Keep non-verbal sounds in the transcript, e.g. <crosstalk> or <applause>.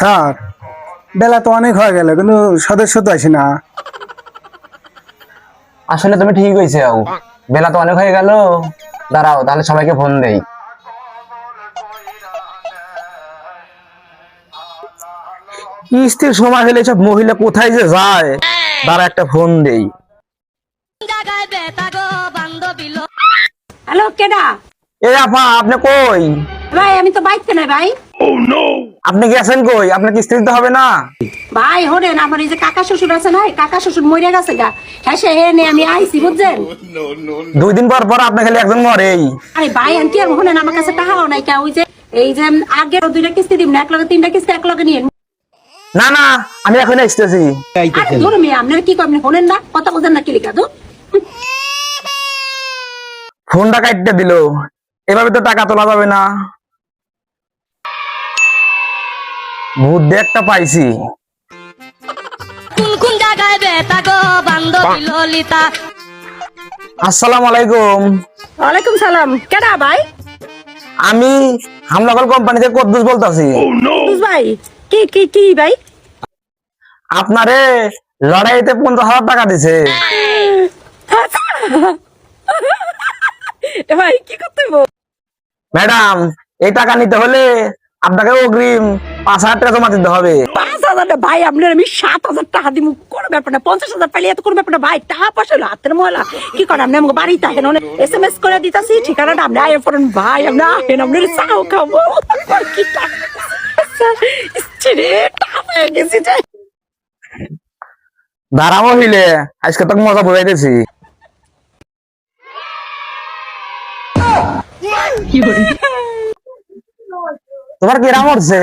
Sir বেলা তো অনেক হয়ে গেল কিন্তু সদস্য তো আসে না। আসলে তুমি ঠিক হয়েছে বেলা তো অনেক হয়ে গেল। দাঁড়াও তাহলে সবাইকে ফোন দেই। কিস্তির সময় হলে সব মহিলা কোথায় যে যায়? দাঁড়া একটা ফোন দেই। হ্যালো কেডা? এই আপা আপনি কই? ভাই আমি তো বাইতে নাই ভাই। আপনি কি আছেন কই? আপনার কিস্তি দিতে হবে না? ভাই হরেন আমার এই যে কাকা শ্বশুর আছে না কাকা শ্বশুর মরে গেছে গা। হ্যাঁ সে হে নে আমি আইছি বুঝছেন? দুই দিন পর পর আপনি খালি একজন মরেই। আরে ভাই আন্টি আর হরেন আমার কাছে টাকাও নাই কা ওই যে এই যে আগে দুইটা কিস্তি দিম না এক লগে তিনটা কিস্তি এক লগে নিয়ে না না আমি এখন আসতেছি। আরে ধরো মেয়ে আপনারা কি করবেন হলেন না? কথা বলছেন না কি লিখা তো ফোনটা কাটতে দিল। এভাবে তো টাকা তোলা যাবে না। বুদ্ধি একটা পাইছি। কোন কোন জাগায় বেতা গো বান্ধবী ললিতা আসসালামু আলাইকুম। ওয়ালাইকুম সালাম। কেডা ভাই? আমি হামলাকল কোম্পানি থেকে কদ্দুস বলতাছি। বুঝ ভাই কি কি কি ভাই? আপনারে লড়াইতে পঞ্চাশ হাজার টাকা দিছে। <laughs> ভাই কি করতে ম্যাডাম এই টাকা নিতে হলে আপনাকে অগ্রিম পাঁচ হাজার টাকা জমা দিতে হবে। পাঁচ হাজার ভাই আপনার আমি সাত হাজার টাকা দিব কোনো ব্যাপার না পঞ্চাশ হাজার পাইলে এত কোনো ব্যাপার না। ভাই টাকা পয়সা হলো হাতের মহলা কি করে আপনি? আমাকে বাড়িতে আহেন অনেক এস এম এস করে দিতেছি। ঠিকানাটা আপনি আয় ভাই আপনি আহেন আপনার চাও খাব। কি দাঁড়াবো আজকে তোকে মজা বুঝাইতেছি। তোমার কি রাম উঠছে